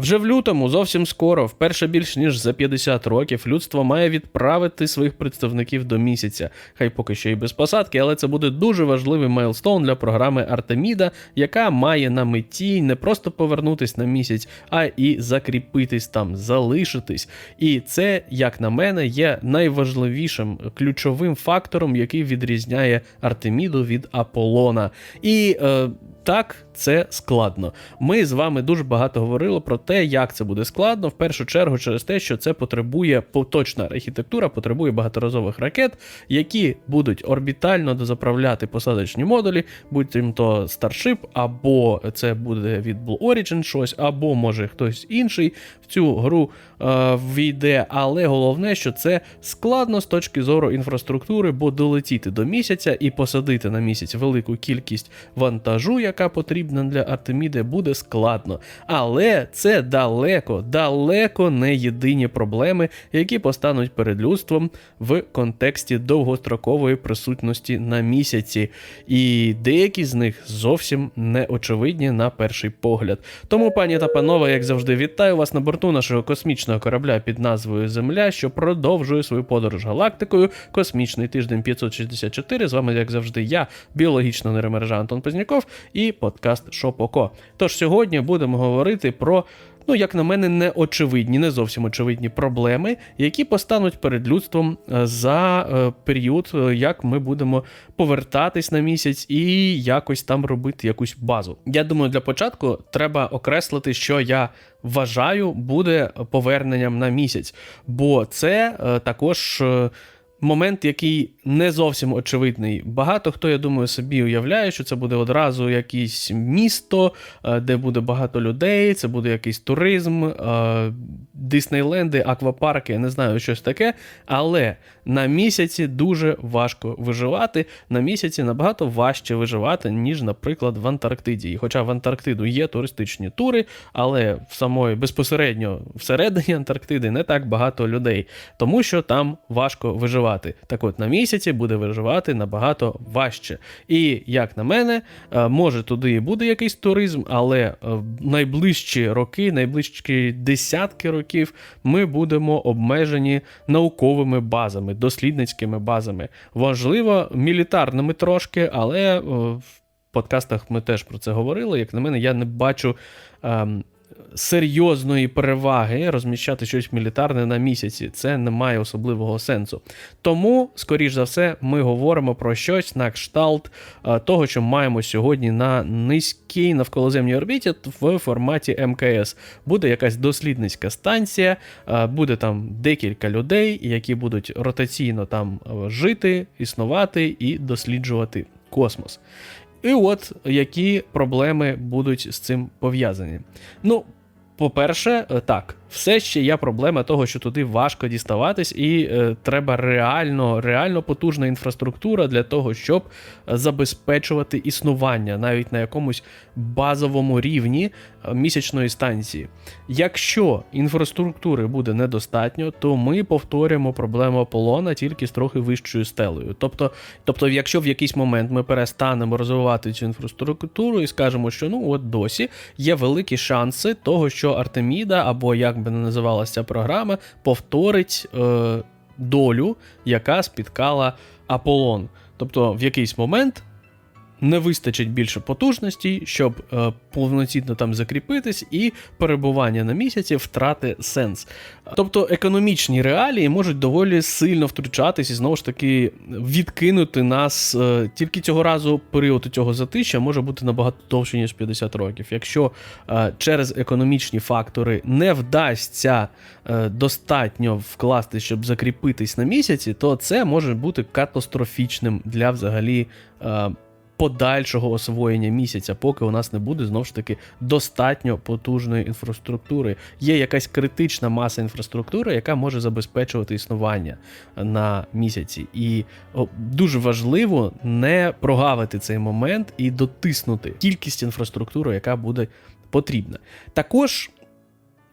Вже в лютому, зовсім скоро, вперше більш ніж за 50 років, людство має відправити своїх представників до місяця. Хай поки що і без посадки, але це буде дуже важливий майлстоун для програми Артеміда, яка має на меті не просто повернутись на місяць, а і закріпитись там, залишитись. І це, як на мене, є найважливішим ключовим фактором, який відрізняє Артеміду від Аполлона. І е, так, це складно. Ми з вами дуже багато говорили про те, як це буде складно. В першу чергу, через те, що це потребує поточна архітектура, потребує багаторазових ракет, які будуть орбітально дозаправляти посадочні модулі, будь то Starship, або це буде від Blue Origin щось, або може хтось інший в цю гру е, війде. Але головне, що це складно з точки зору інфраструктури, бо долетіти до місяця і посадити на місяць велику кількість вантажу, яка потрібна для Артеміди, буде складно. Але це далеко, далеко не єдині проблеми, які постануть перед людством в контексті довгострокової присутності на місяці. І деякі з них зовсім не очевидні на перший погляд. Тому, пані та панове, як завжди, вітаю вас на борту нашого космічного корабля під назвою Земля, що продовжує свою подорож галактикою. Космічний тиждень 564. З вами, як завжди, я, біологічна нейромережа Антон Позняков і подкаст Шопоко. Тож сьогодні будемо говорити про. Ну, як на мене, не очевидні, не зовсім очевидні проблеми, які постануть перед людством е, за е, період, е, як ми будемо повертатись на місяць і якось там робити якусь базу. Я думаю, для початку треба окреслити, що я вважаю буде поверненням на місяць, бо це також. Момент, який не зовсім очевидний. Багато хто, я думаю, собі уявляє, що це буде одразу якесь місто, е, де буде багато людей, це буде якийсь туризм, е, Диснейленди, аквапарки, я не знаю, щось таке. Але на місяці дуже важко виживати. На місяці набагато важче виживати, ніж, наприклад, в Антарктиді. Хоча в Антарктиду є туристичні тури, але в самої безпосередньо всередині Антарктиди не так багато людей, тому що там важко виживати. Так от на місяці буде виживати набагато важче. І як на мене, е, може туди і буде якийсь туризм, але е, в найближчі роки, найближчі десятки років, ми будемо обмежені науковими базами, дослідницькими базами. Важливо, мілітарними трошки, але е, в подкастах ми теж про це говорили. Як на мене, я не бачу. ем, Серйозної переваги розміщати щось мілітарне на місяці, це не має особливого сенсу. Тому, скоріш за все, ми говоримо про щось на кшталт е, того, що маємо сьогодні на низькій навколоземній орбіті в форматі МКС. Буде якась дослідницька станція, е, буде там декілька людей, які будуть ротаційно там е, жити, існувати і досліджувати космос. І от які проблеми будуть з цим пов'язані. Ну, по-перше, е, так, все ще є проблема того, що туди важко діставатись, і е, треба реально, реально потужна інфраструктура для того, щоб забезпечувати існування навіть на якомусь базовому рівні е, місячної станції. Якщо інфраструктури буде недостатньо, то ми повторюємо проблему Аполлона тільки з трохи вищою стелею. Тобто, тобто, якщо в якийсь момент ми перестанемо розвивати цю інфраструктуру і скажемо, що ну от досі є великі шанси того, що Артеміда або як би не називалася ця програма, повторить е, долю, яка спіткала Аполлон. Тобто, в якийсь момент не вистачить більше потужності, щоб е, повноцінно там закріпитись, і перебування на місяці втрати сенс. Тобто економічні реалії можуть доволі сильно втручатись і знову ж таки відкинути нас. Е, тільки цього разу період цього затища може бути набагато довше, ніж 50 років. Якщо е, через економічні фактори не вдасться е, достатньо вкласти, щоб закріпитись на місяці, то це може бути катастрофічним для взагалі. Е, подальшого освоєння місяця, поки у нас не буде знову ж таки достатньо потужної інфраструктури. Є якась критична маса інфраструктури, яка може забезпечувати існування на місяці. І дуже важливо не прогавити цей момент і дотиснути кількість інфраструктури, яка буде потрібна. Також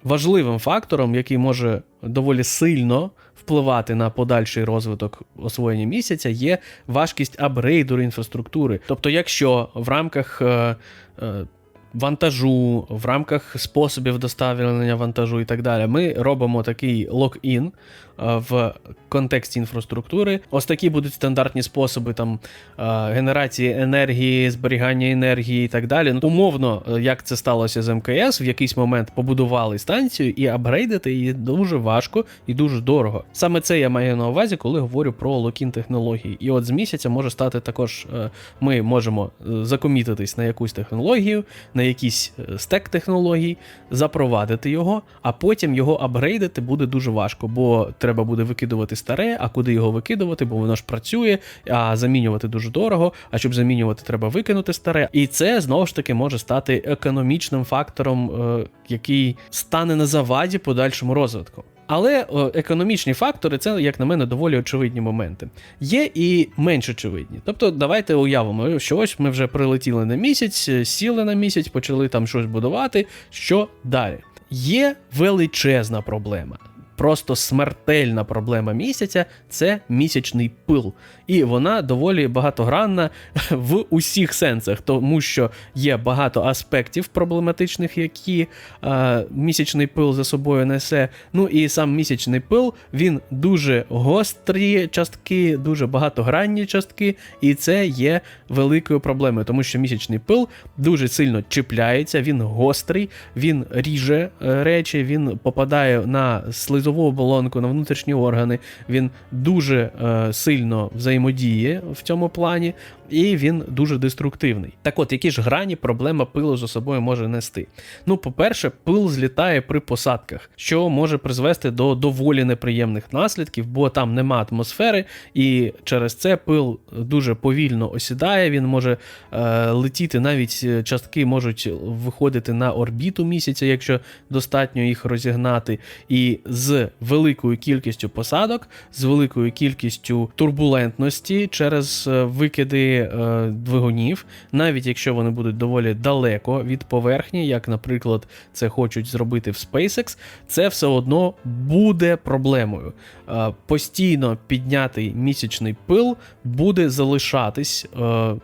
важливим фактором, який може доволі сильно впливати на подальший розвиток освоєння місяця, є важкість апгрейду інфраструктури. Тобто, якщо в рамках е, е, вантажу, в рамках способів доставлення вантажу і так далі, ми робимо такий лок-ін в контексті інфраструктури. Ось такі будуть стандартні способи там е, генерації енергії, зберігання енергії і так далі. Ну, умовно, е, як це сталося з МКС, в якийсь момент побудували станцію і апгрейдити її дуже важко і дуже дорого. Саме це я маю на увазі, коли говорю про локін технології. І от з місяця може стати також, е, ми можемо е, закомітитись на якусь технологію, на якийсь е, стек технологій, запровадити його, а потім його апгрейдити буде дуже важко, бо треба буде викидувати старе, а куди його викидувати, бо воно ж працює, а замінювати дуже дорого. А щоб замінювати, треба викинути старе. І це знову ж таки може стати економічним фактором, е, який стане на заваді подальшому розвитку. Але о, економічні фактори це, як на мене, доволі очевидні моменти. Є і менш очевидні. Тобто, давайте уявимо, що ось ми вже прилетіли на місяць, е, сіли на місяць, почали там щось будувати. Що далі? Є величезна проблема. Просто смертельна проблема місяця це місячний пил. І вона доволі багатогранна в усіх сенсах, тому що є багато аспектів проблематичних, які е, місячний пил за собою несе. Ну і сам місячний пил він дуже гострі частки, дуже багатогранні частки, і це є великою проблемою, тому що місячний пил дуже сильно чіпляється, він гострий, він ріже е, речі, він попадає на слизову оболонку, на внутрішні органи. Він дуже е, сильно взаємодіє в цьому плані, і він дуже деструктивний. Так от, які ж грані проблема пилу за собою може нести? Ну, по-перше, пил злітає при посадках, що може призвести до доволі неприємних наслідків, бо там нема атмосфери, і через це пил дуже повільно осідає. Він може е, летіти, навіть е, частки можуть виходити на орбіту місяця, якщо достатньо їх розігнати. І з великою кількістю посадок, з великою кількістю турбулентності через е, викиди е, двигунів, навіть якщо вони будуть доволі далеко від поверхні, як, наприклад, це хочуть зробити в SpaceX, це все одно буде проблемою. Е, постійно піднятий місячний пил буде залишатись. Е,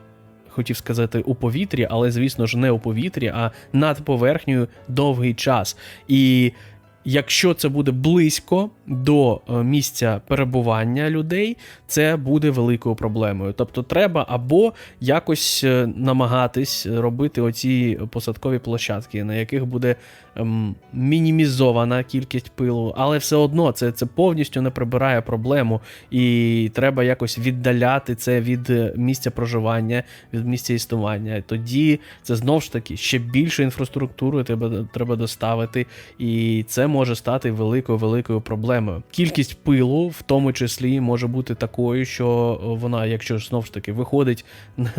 Хотів сказати у повітрі, але звісно ж не у повітрі, а над поверхнею довгий час. І Якщо це буде близько до е, місця перебування людей, це буде великою проблемою. Тобто, треба або якось е, намагатись робити оці посадкові площадки, на яких буде ем, мінімізована кількість пилу, але все одно це, це повністю не прибирає проблему, і треба якось віддаляти це від е, місця проживання, від місця існування. Тоді це знову ж таки ще більше інфраструктури треба, треба доставити, і це може стати великою великою проблемою. Кількість пилу, в тому числі, може бути такою, що вона, якщо ж знову ж таки виходить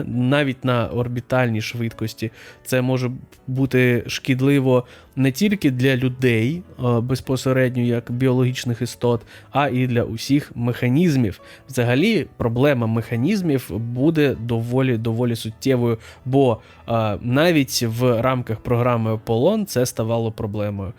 навіть на орбітальній швидкості, це може бути шкідливо не тільки для людей е, безпосередньо як біологічних істот, а і для усіх механізмів. Взагалі, проблема механізмів буде доволі доволі суттєвою, бо е, навіть в рамках програми Аполлон це ставало проблемою.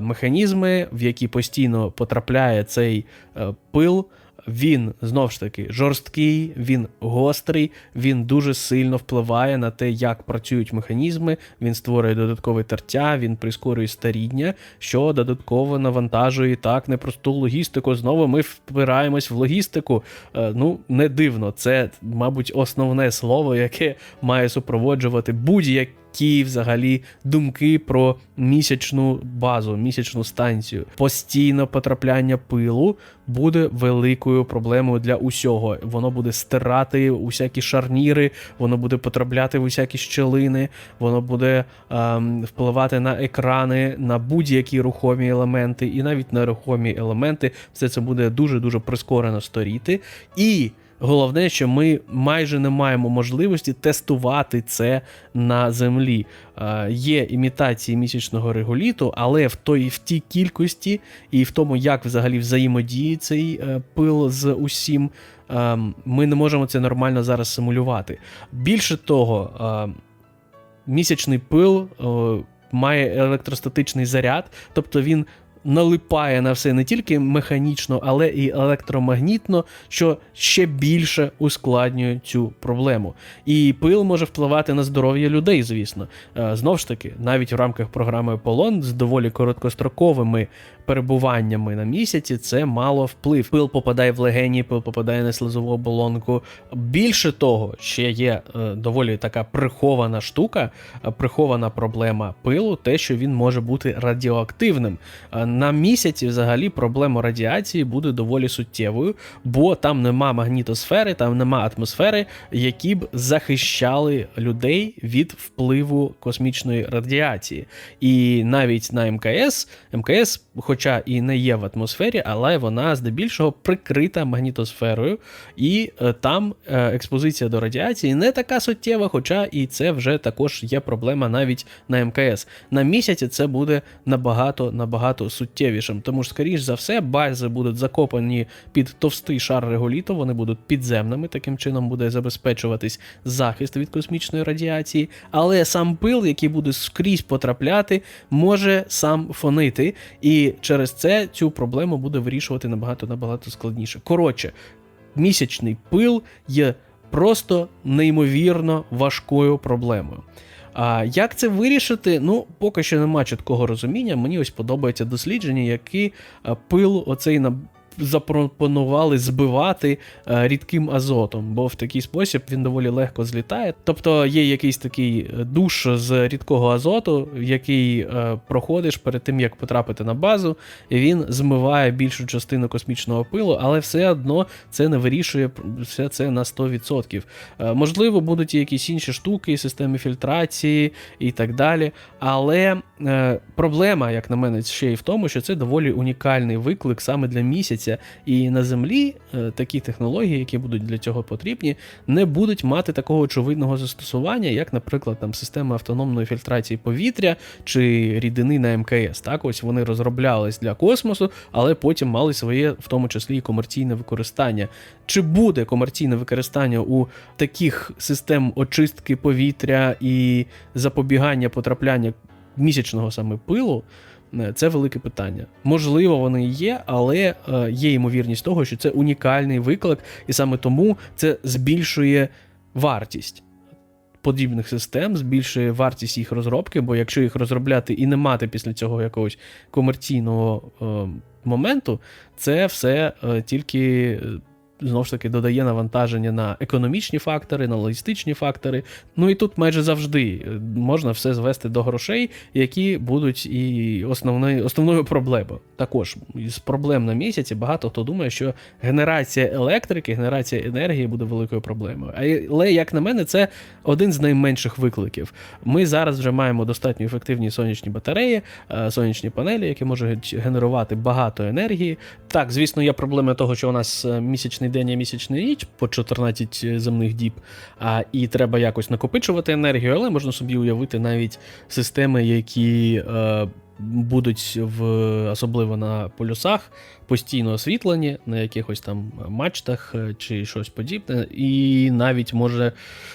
Механізми, в які постійно потрапляє цей е, пил. Він знов ж таки жорсткий, він гострий, він дуже сильно впливає на те, як працюють механізми. Він створює додаткове тертя, він прискорює старіння, що додатково навантажує так непросту логістику. Знову ми впираємось в логістику. Е, ну, не дивно, це, мабуть, основне слово, яке має супроводжувати будь-які які взагалі думки про місячну базу, місячну станцію. Постійне потрапляння пилу буде великою проблемою для усього. Воно буде стирати усякі шарніри, воно буде потрапляти в усякі щелини, воно буде ем, впливати на екрани, на будь-які рухомі елементи, і навіть на рухомі елементи. Все це буде дуже дуже прискорено сторіти. І Головне, що ми майже не маємо можливості тестувати це на землі. Е, є імітації місячного реголіту, але в той в тій кількості і в тому, як взагалі взаємодіє цей е, пил з усім, е, ми не можемо це нормально зараз симулювати. Більше того, е, місячний пил. Е, Має електростатичний заряд, тобто він налипає на все не тільки механічно, але і електромагнітно, що ще більше ускладнює цю проблему. І пил може впливати на здоров'я людей, звісно. Е, Знов ж таки, навіть в рамках програми Полон з доволі короткостроковими перебуваннями на місяці це мало вплив. Пил попадає в легені, пил попадає на слизову оболонку. Більше того, ще є е, доволі така прихована штука, е, прихована проблема пилу, те, що він може бути радіоактивним. Е, На місяці взагалі проблема радіації буде доволі суттєвою, бо там нема магнітосфери, там нема атмосфери, які б захищали людей від впливу космічної радіації. І навіть на МКС, МКС, хоча і не є в атмосфері, але вона здебільшого прикрита магнітосферою, і е, там е, експозиція до радіації не така суттєва, хоча і це вже також є проблема навіть на МКС. На місяці це буде набагато набагато суттєвішим. Тому ж, скоріш за все, бази будуть закопані під товстий шар реголіту, вони будуть підземними, таким чином буде забезпечуватись захист від космічної радіації. Але сам пил, який буде скрізь потрапляти, може сам фонити, і через це цю проблему буде вирішувати набагато набагато складніше. Коротше, місячний пил є просто неймовірно важкою проблемою. А як це вирішити? Ну, поки що нема чіткого розуміння. Мені ось подобаються дослідження, які пил оцей на. Запропонували збивати е, рідким азотом, бо в такий спосіб він доволі легко злітає. Тобто є якийсь такий е, душ з рідкого азоту, який е, проходиш перед тим, як потрапити на базу, і він змиває більшу частину космічного пилу, але все одно це не вирішує все це на 100%. Е, можливо, будуть і якісь інші штуки, системи фільтрації і так далі. Але проблема, як на мене, ще й в тому, що це доволі унікальний виклик саме для місяця. І на землі е, такі технології, які будуть для цього потрібні, не будуть мати такого очевидного застосування, як, наприклад, там система автономної фільтрації повітря чи рідини на МКС. Так, ось вони розроблялись для космосу, але потім мали своє, в тому числі, і комерційне використання. Чи буде комерційне використання у таких систем очистки повітря і запобігання потрапляння місячного саме пилу? Е, Це велике питання. Можливо, вони є, але е, є ймовірність того, що це унікальний виклик, і саме тому це збільшує вартість подібних систем, збільшує вартість їх розробки, бо якщо їх розробляти і не мати після цього якогось комерційного е, моменту, це все е, тільки. Знову ж таки, додає навантаження на економічні фактори, на логістичні фактори. Ну і тут майже завжди е, можна все звести до грошей, які будуть і основною, основною проблемою. Також із проблем на місяці багато хто думає, що генерація електрики, генерація енергії буде великою проблемою. Але, як на мене, це один з найменших викликів. Ми зараз вже маємо достатньо ефективні сонячні батареї, е, сонячні панелі, які можуть генерувати багато енергії. Так, звісно, є проблема того, що у нас е, місячний день і місячний річ по 14 земних діб, а, і треба якось накопичувати енергію, але можна собі уявити навіть системи, які. Е, Будуть в особливо на полюсах постійно освітлені на якихось там мачтах е, чи щось подібне, і навіть може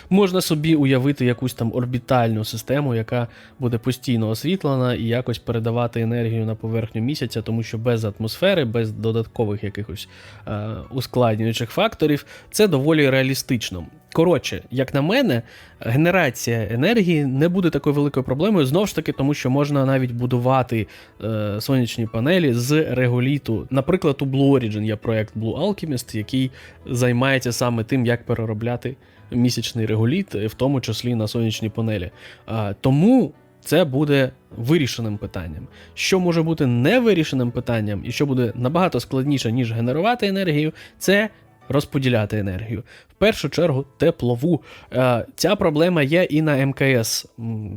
можна собі уявити якусь там орбітальну систему, яка буде постійно освітлена і якось передавати енергію на поверхню місяця, тому що без атмосфери, без додаткових якихось е, ускладнюючих факторів, це доволі реалістично. Коротше, як на мене, генерація енергії не буде такою великою проблемою, знову ж таки, тому що можна навіть будувати е, сонячні панелі з реголіту. Наприклад, у Blue Origin є проект Blue Alchemist, який займається саме тим, як переробляти місячний реголіт, в тому числі на сонячні панелі. А, тому це буде вирішеним питанням. Що може бути невирішеним питанням, і що буде набагато складніше, ніж генерувати енергію, це розподіляти енергію. В першу чергу теплову. Е, Ця проблема є і на МКС.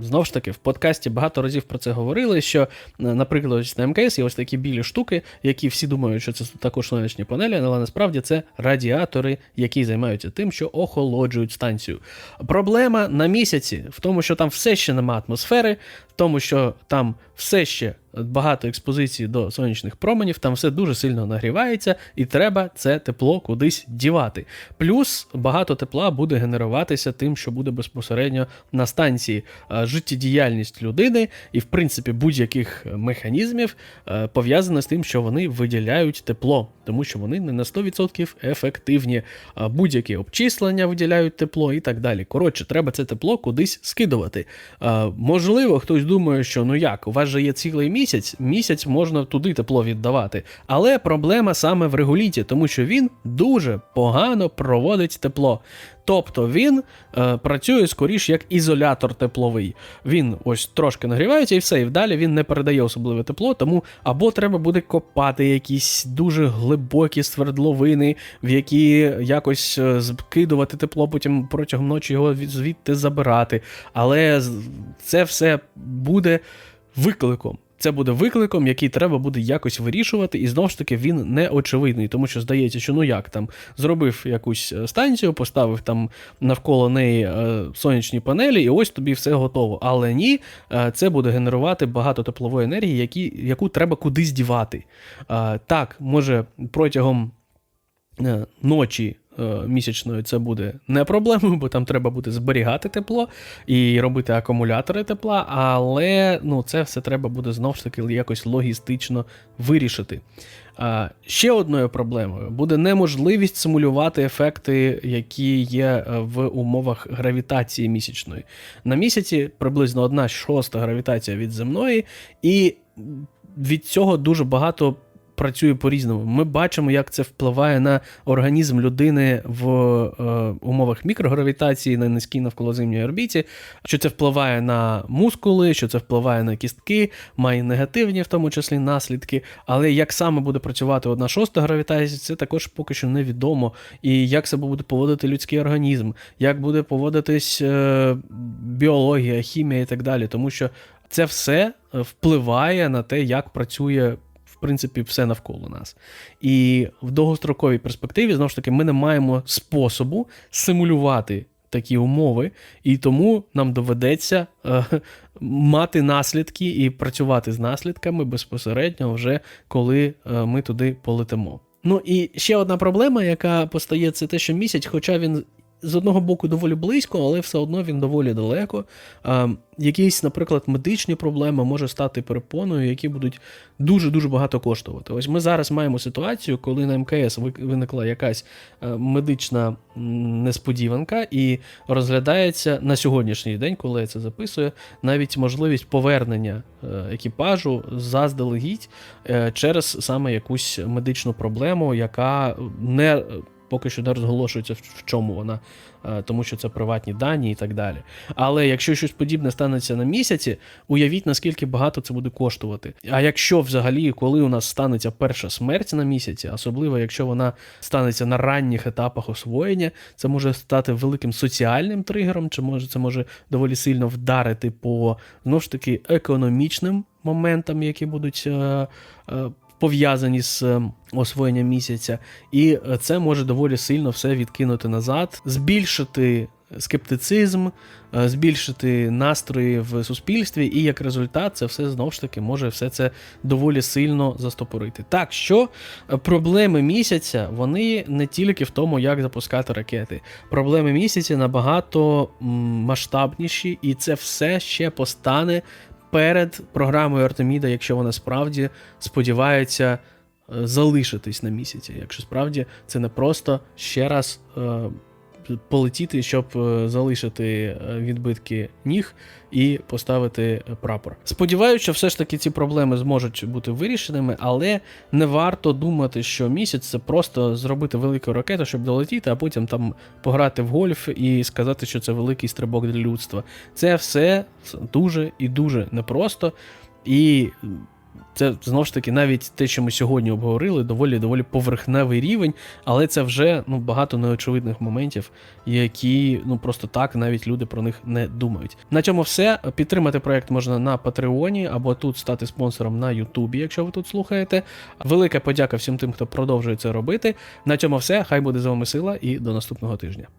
Знову ж таки, в подкасті багато разів про це говорили. Що, е, наприклад, на МКС є ось такі білі штуки, які всі думають, що це також сонячні панелі, але насправді це радіатори, які займаються тим, що охолоджують станцію. Проблема на місяці в тому, що там все ще нема атмосфери, в тому, що там все ще багато експозиції до сонячних променів, там все дуже сильно нагрівається, і треба це тепло кудись дівати. Плюс багато тепла буде генеруватися тим, що буде безпосередньо на станції життєдіяльність людини і, в принципі, будь-яких механізмів е, пов'язана з тим, що вони виділяють тепло, тому що вони не на 100% ефективні. Будь-які обчислення виділяють тепло і так далі. Коротше, треба це тепло кудись скидувати. Можливо, хтось думає, що ну як, у вас же є цілий місяць, місяць місяць можна туди тепло віддавати. Але проблема саме в регуліті, тому що він дуже погано проводить тепло. Тобто він е, працює скоріш як ізолятор тепловий. Він ось трошки нагрівається і все, і вдалі він не передає особливе тепло, тому або треба буде копати якісь дуже глибокі свердловини, в які якось е, скидувати тепло, потім протягом ночі його звідти забирати. Але це все буде викликом. Це буде викликом, який треба буде якось вирішувати, і знову ж таки він не очевидний, тому що здається, що ну як там зробив якусь е, станцію, поставив там навколо неї е, сонячні панелі, і ось тобі все готово. Але ні, е, це буде генерувати багато теплової енергії, які, яку треба кудись дівати. Так, може протягом ночі. Е, Місячної це буде не проблемою, бо там треба буде зберігати тепло і робити акумулятори тепла, але ну, це все треба буде знову ж таки якось логістично вирішити. А, ще одною проблемою буде неможливість симулювати ефекти, які є е, в умовах гравітації місячної. На місяці приблизно одна шоста гравітація від земної, і від цього дуже багато. Працює по-різному. Ми бачимо, як це впливає на організм людини в е, умовах мікрогравітації на низькій навколоземній орбіті, що це впливає на мускули, що це впливає на кістки, має негативні, в тому числі, наслідки. Але як саме буде працювати одна шоста гравітація, це також поки що невідомо. І як себе буде поводити людський організм, як буде поводитись е, біологія, хімія і так далі. Тому що це все впливає на те, як працює. Принципі, все навколо нас. І в довгостроковій перспективі, знову ж таки, ми не маємо способу симулювати такі умови, і тому нам доведеться е, мати наслідки і працювати з наслідками безпосередньо вже коли е, ми туди полетимо. Ну і ще одна проблема, яка постає, це те, що місяць, хоча він з одного боку доволі близько, але все одно він доволі далеко. А, якісь, наприклад, медичні проблеми може стати перепоною, які будуть дуже-дуже багато коштувати. Ось ми зараз маємо ситуацію, коли на МКС виникла якась е, медична несподіванка, і розглядається на сьогоднішній день, коли я це записую, навіть можливість повернення е, екіпажу заздалегідь е, через саме якусь медичну проблему, яка не поки що не розголошується, в чому вона, е, тому що це приватні дані і так далі. Але якщо щось подібне станеться на місяці, уявіть, наскільки багато це буде коштувати. А якщо взагалі, коли у нас станеться перша смерть на місяці, особливо якщо вона станеться на ранніх етапах освоєння, це може стати великим соціальним тригером, чи може це може доволі сильно вдарити по знову ж таки економічним моментам, які будуть. е, е, Пов'язані з е, освоєнням місяця, і е, це може доволі сильно все відкинути назад, збільшити скептицизм, е, збільшити настрої в суспільстві, і як результат, це все знову ж таки може все це доволі сильно застопорити. Так що е, проблеми місяця вони не тільки в тому, як запускати ракети. Проблеми місяця набагато масштабніші, і це все ще постане перед програмою Артеміда, якщо вона справді сподівається е, залишитись на місяці. Якщо справді це не просто ще раз е, полетіти, щоб е, залишити е, відбитки ніг і поставити прапор. Сподіваюся, що все ж таки ці проблеми зможуть бути вирішеними, але не варто думати, що місяць це просто зробити велику ракету, щоб долетіти, а потім там пограти в гольф і сказати, що це великий стрибок для людства. Це все дуже і дуже непросто. І це знову ж таки навіть те, що ми сьогодні обговорили, доволі доволі поверхневий рівень, але це вже ну багато неочевидних моментів, які ну просто так навіть люди про них не думають. На цьому все. Підтримати проект можна на Патреоні або тут стати спонсором на Ютубі, якщо ви тут слухаєте. Велика подяка всім тим, хто продовжує це робити. На цьому все. Хай буде з вами сила і до наступного тижня.